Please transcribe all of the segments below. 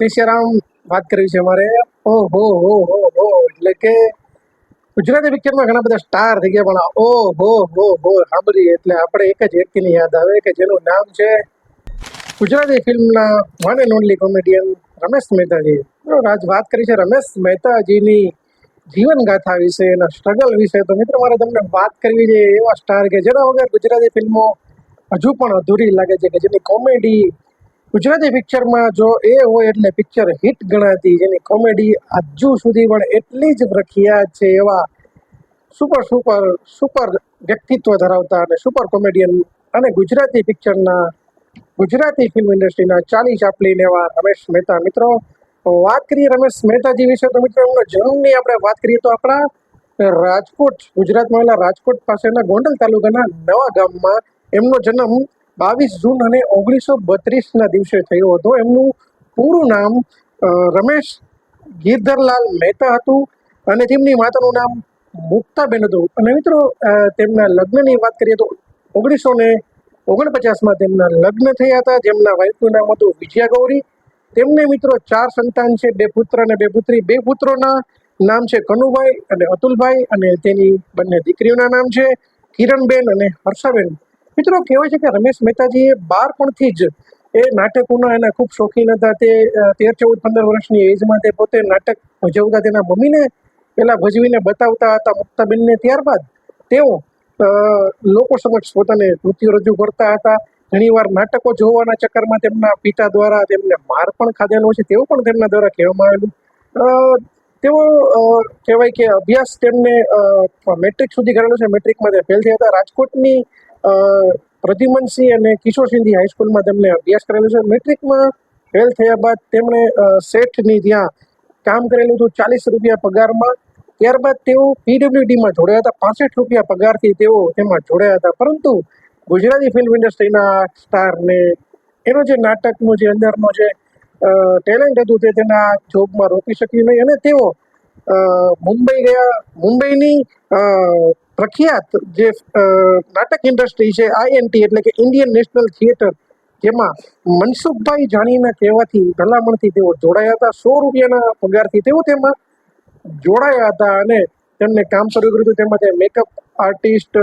પેશિયારામ વાત કરવી છે મારે ઓ, હો હો હો હો, એટલે કે ગુજરાતી પિક્ચરમાં ઘણા બધા સ્ટાર થઈ ગયા પણ ઓ, હો હો હો, સાંભળીએ. એટલે આપણે એક જ વ્યક્તિની યાદ આવે કે જેનું નામ છે ગુજરાતી ફિલ્મના one and only comedian Ramesh Mehtaji. બરાબર, આજ વાત કરી છે રમેશ મહેતાજીની જીવન ગાથા વિશે એના સ્ટ્રગલ વિશે. તો મિત્રો, મારે તમને વાત કરવી છે એવા સ્ટાર કે જેના વગર ગુજરાતી ફિલ્મો હજુ પણ અધૂરી લાગે છે કે જેની કોમેડી ગુજરાતી પિક્ચરમાં જો એ હોય એટલે પિક્ચર હિટ ગણાતી, જેની કોમેડી હજુ સુધી પણ એટલી જ પ્રખ્યાત છે એવા સુપર સુપર સુપર વ્યક્તિત્વ ધરાવતા અને સુપર કોમેડિયન અને ગુજરાતી પિક્ચરના, ગુજરાતી ફિલ્મ ઇન્ડસ્ટ્રીના ચાલી ચાપલીન એવા રમેશ મહેતા. મિત્રો વાત કરીએ રમેશ મહેતાજી વિશે, તો મિત્રો, એમનો જન્મની આપણે વાત કરીએ તો આપણા રાજકોટ, ગુજરાતમાં આવેલા રાજકોટ પાસેના ગોંડલ તાલુકાના નવા ગામમાં એમનો જન્મ બાવીસ જૂન અને ઓગણીસો બત્રીસના દિવસે થયો હતો. એમનું પૂરું નામ રમેશ ગિરધરલાલ મહેતા હતું અને તેમની માતાનું નામ મુક્તાબેન હતું. અને મિત્રો તેમના લગ્નની વાત કરીએ તો ઓગણીસો ને ઓગણપચાસમાં તેમના લગ્ન થયા હતા. જેમના વાઇફનું નામ હતું વિજયા ગૌરી. તેમને મિત્રો ચાર સંતાન છે, બે પુત્ર અને બે પુત્રી. બે પુત્રોના નામ છે કનુભાઈ અને અતુલભાઈ અને તેની બંને દીકરીઓના નામ છે કિરણબેન અને હર્ષાબેન. મિત્રો કહેવાય છે કે રમેશ મહેતાજી એ બાળપણથી જ એ નાટકોના એના ખૂબ શોખીન હતા. તે તેર, ચૌદ, પંદર વર્ષની એજમાં તે પોતે નાટક ભજવતા તેના મમ્મીને પેલા ભજવીને બતાવતા હતા મુક્તાબેનને. ત્યારબાદ તેઓ લોકો સમક્ષ પોતાને નૃત્ય રજૂ કરતા હતા. ઘણીવાર નાટકો જોવાના ચક્કરમાં તેમના પિતા દ્વારા તેમને માર પણ ખાધેલો છે. તેવું પણ તેમના દ્વારા કહેવામાં આવેલું. તેઓ કહેવાય કે અભ્યાસ તેમને મેટ્રિક સુધી કરેલો છે. મેટ્રિકમાં તે ફેલ થયા હતા. રાજકોટની પ્રદ્યુમનસિંહ અને કિશોર સિંધી હાઈસ્કૂલમાં તેમણે અભ્યાસ કરેલો છે. મેટ્રિકમાં ફેલ થયા બાદ તેમણે શેઠની ત્યાં કામ કરેલું હતું ચાલીસ રૂપિયા પગારમાં. ત્યારબાદ તેઓ પીડબ્લ્યુડીમાં જોડાયા હતા. પાસઠ રૂપિયા પગારથી તેઓ તેમાં જોડાયા હતા. પરંતુ ગુજરાતી ફિલ્મ ઇન્ડસ્ટ્રીના સ્ટારને એનો જે નાટકનું જે અંદરનો જે ટેલેન્ટ હતું તે તેના જોબમાં રોકી શક્યું નહીં અને તેઓ મુંબઈ ગયા મુંબઈની પ્રખ્યાત જે નાટક ઇન્ડસ્ટ્રી છે આઈએનટી એટલે કે ઇન્ડિયન નેશનલ થિયેટર જેમાં મનસુખભાઈ જાણીના કહેવાથી, ભલામણથી તેઓ જોડાયા હતા. સો રૂપિયાના પગારથી તેઓ તેમાં જોડાયા હતા અને તેમને કામ શરૂ કર્યું હતું. તેમાં તે મેકઅપ આર્ટિસ્ટ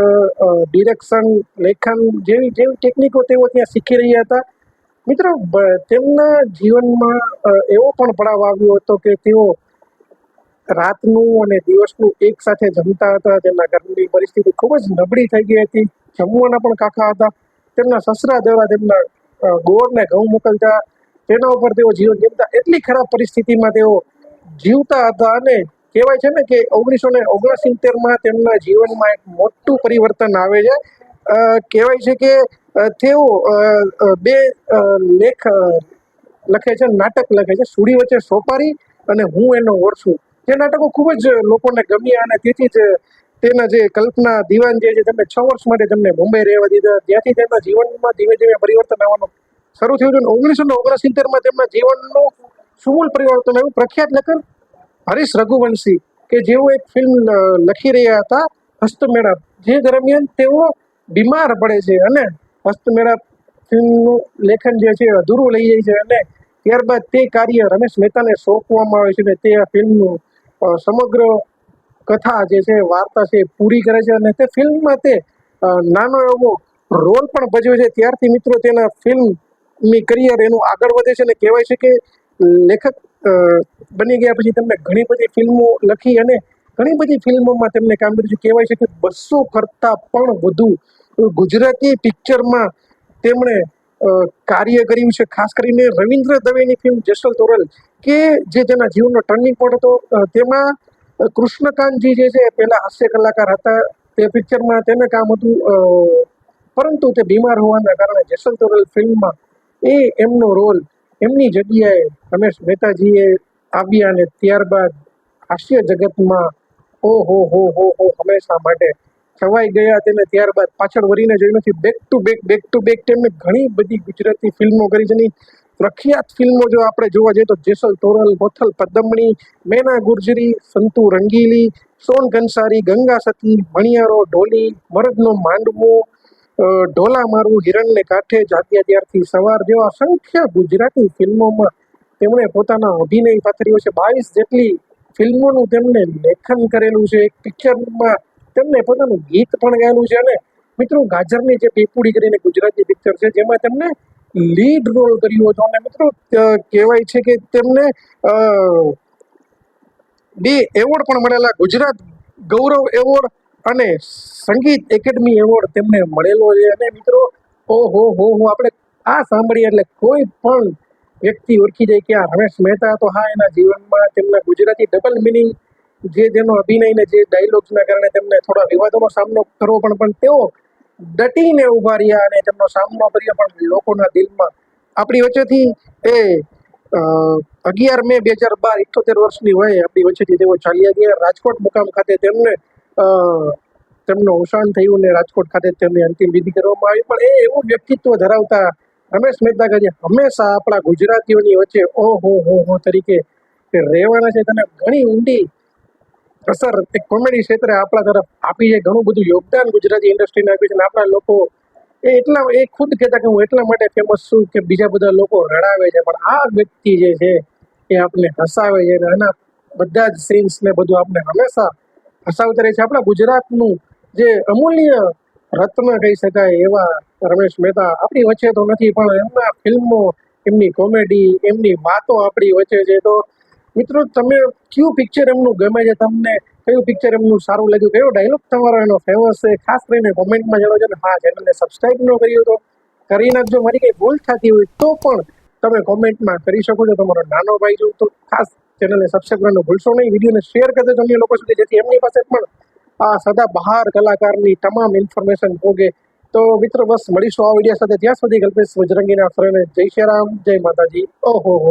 ડિરેક્શન લેખન જેવી જેવી ટેકનિકો તેઓ ત્યાં શીખી રહ્યા હતા. મિત્રો તેમના જીવનમાં એવો પણ પડાવ આવ્યો હતો કે તેઓ રાતનું અને દિવસનું એક સાથે જમતા હતા. તેમના ઘરની પરિસ્થિતિ ખૂબ જ નબળી થઈ ગઈ હતી. જમવાના પણ કાકા હતા. તેમના સસરા દ્વારા તેમના ગોળને ઘઉં મોકલતા. તેના ઉપર તેઓ જીવન જીવતા. એટલી ખરાબ પરિસ્થિતિમાં તેઓ જીવતા હતા અને કહેવાય છે ને કે ઓગણીસો ને ઓગણસિત્તેરમાં તેમના જીવનમાં એક મોટું પરિવર્તન આવે છે. કહેવાય છે કે તેઓ બે લેખ લખે છે, નાટક લખે છે. સુડી વચ્ચે સોપારી અને હું એનો ઓળશું જે નાટકો ખૂબ જ લોકોને ગમ્યા અને તેથી જ તેના જે કલ્પના દિવાન જે છે તેમને છ વર્ષ માટે તેમને મુંબઈ રહેવા દીધા. ત્યાંથી તેમના જીવનમાં ધીમે ધીમે પરિવર્તન આવવાનું શરૂ થયું અને ઓગણીસો ને ઓગણસિત્તેરમાં તેમના જીવનનું સુમૂલ પરિવર્તન આવ્યું. પ્રખ્યાત લેખક હરીશ રઘુવંશી, કે જેઓ એક ફિલ્મ લખી રહ્યા હતા હસ્તમેળાપ જે દરમિયાન તેઓ બીમાર પડે છે અને હસ્તમેળાપ ફિલ્મનું લેખન જે છે, અધૂરું લઈ જાય છે અને ત્યારબાદ તે કાર્ય રમેશ મહેતાને સોંપવામાં આવે છે અને તે આ ફિલ્મનું સમગ્ર કથા જે છે, વાર્તા છે પૂરી કરે છે અને તે ફિલ્મમાં તે નાનો એવો રોલ પણ ભજવે છે. ત્યારથી મિત્રો તેના ફિલ્મની કરિયર એનું આગળ વધે છે અને કહેવાય છે કે લેખક બની ગયા પછી તેમને ઘણી બધી ફિલ્મો લખી અને ઘણી બધી ફિલ્મોમાં તેમને કામ કર્યું છે. કહેવાય છે કે બસો કરતાં પણ વધુ ગુજરાતી પિક્ચરમાં તેમણે કાર્ય કર્યું છે. ખાસ કરીને રવિન્દ્ર દવેની ફિલ્મ જેસલ તોરલ કે જે તેના જીવનનો ટર્નિંગ પોઈન્ટ હતો તેમાં કૃષ્ણકાંતજી જે છે પહેલા હાસ્ય કલાકાર હતા. તે પિક્ચરમાં તેને કામ હતું પરંતુ તે બીમાર હોવાના કારણે જેસલ તોરલ ફિલ્મમાં એ એમનો રોલ, એમની જગ્યાએ રમેશ મહેતાજીએ આવ્યા અને ત્યારબાદ હાસ્ય જગતમાં ઓ હો હો હો, હંમેશા માટે છવાઈ ગયા તેને ત્યારબાદ પાછળ વળીને જોઈ નથી back to back back to back તેમને ઘણી બધી ગુજરાતી ફિલ્મો કરી એની પ્રખ્યાત ફિલ્મો જો આપણે જોવા જઈએ તો જેસલ તોરલ બોથલ પદમણી મેના ગુર્જરી, સંતુ રંગીલી, સોન ઘનસારી, ગંગા સતી, મણિયારો ઢોલી મરદનો માંડવો ઢોલા મારું, હિરણને કાંઠે જાત્યા ત્યારથી સવાર જેવા અસંખ્ય ગુજરાતી ફિલ્મોમાં તેમણે પોતાના અભિનય પાથર્યો છે. બાવીસ જેટલી ફિલ્મોનું તેમણે લેખન કરેલું છે. એક પિક્ચરમાં તેમણે પોતાનું ગીત પણ ગાયેલું છે અને મિત્રો ગાજરની જે પીપુડી કરીને ગુજરાતી પિક્ચર છે, જેમાં તેમને લીડ રોલ કર્યો હતો. અને મિત્રો કહેવાય છે કે તેમને બે એવોર્ડ પણ મળેલા. ગુજરાત ગૌરવ એવોર્ડ અને સંગીત એકેડમી એવોર્ડ તેમને મળેલો છે. અને મિત્રો, ઓહો, હો હો, આપણે આ સાંભળીએ એટલે કોઈ પણ વ્યક્તિ ઓળખી જાય કે આ રમેશ મહેતા તો હા, એના જીવનમાં તેમના ગુજરાતી ડબલ મિનિંગ જે જેનો અભિનય ને જે ડાયલોગ્સના કારણે તેમને થોડા વિવાદોનો સામનો કરવો પણ પણ તેઓ ડટીને ઊભા રહ્યા અને તેમનો સામનો કર્યો. પણ લોકોના દિલમાં આપણી વચ્ચેથી એ અગિયાર મે બે હજાર બાર ઇઠ્ઠોતેર વર્ષની વયે આપણી વચ્ચેથી તેઓ ચાલ્યા ગયા. રાજકોટ મુકામ ખાતે તેમને તેમનું અવસાન થયું ને રાજકોટ ખાતે તેમની અંતિમ વિધિ કરવામાં આવી. પણ એ એવું વ્યક્તિત્વ ધરાવતા રમેશ મહેતા કે હંમેશા આપણા ગુજરાતીઓની વચ્ચે ઓ હો હો હો તરીકે રહેવાના છે. તેને ઘણી ઊંડી અસર એક કોમેડી ક્ષેત્રે આપણા તરફ આપી છે ઘણું બધું યોગદાન ગુજરાતી ઇન્ડસ્ટ્રીને આપ્યું છે અને આપણા લોકો એ એટલા, એ ખુદ કહેતા કે હું એટલા માટે ફેમસ છું કે બીજા બધા લોકો રડાવે છે, પણ આ વ્યક્તિ જે છે એ આપણને હસાવે છે અને આના બધા જ સીન્સ ને બધું આપણે હંમેશા હસાવતા રહે છે. આપણા ગુજરાતનું જે અમૂલ્ય રત્ન કહી શકાય એવા રમેશ મહેતા આપણી વચ્ચે તો નથી, પણ એમના ફિલ્મો, એમની કોમેડી એમની વાતો આપણી વચ્ચે છે. તો મિત્રો, તમે કયું પિક્ચર એમનું ગમે છે? તમને કયું પિક્ચર એમનું સારું લાગ્યું? કયો ડાયલોગ તમારો એનો ફેમસ છે? ખાસ કરીને કોમેન્ટમાં જણાવજો ને, હા ચેનલને સબસ્ક્રાઇબ ન કર્યું તો કરી નાખજો. મારી કંઈ ભૂલ થતી હોય તો પણ તમે કોમેન્ટમાં કરી શકો છો. તમારો નાનો ભાઈ જો તો ખાસ ચેનલને સબસ્ક્રાઇબ કરવાનું ભૂલશો નહીં. વિડીયોને શેર કરજો અન્ય લોકો સુધી, જેથી એમની પાસે પણ આ સદા બહાર કલાકારની તમામ ઇન્ફોર્મેશન ભોગે તો મિત્રો, બસ મળીશું આ વીડિયો સાથે. ત્યાં સુધી કલ્પેશ વજરંગીના ફ્રેન્ડ જય શ્રી રામ, જય માતાજી. ઓહો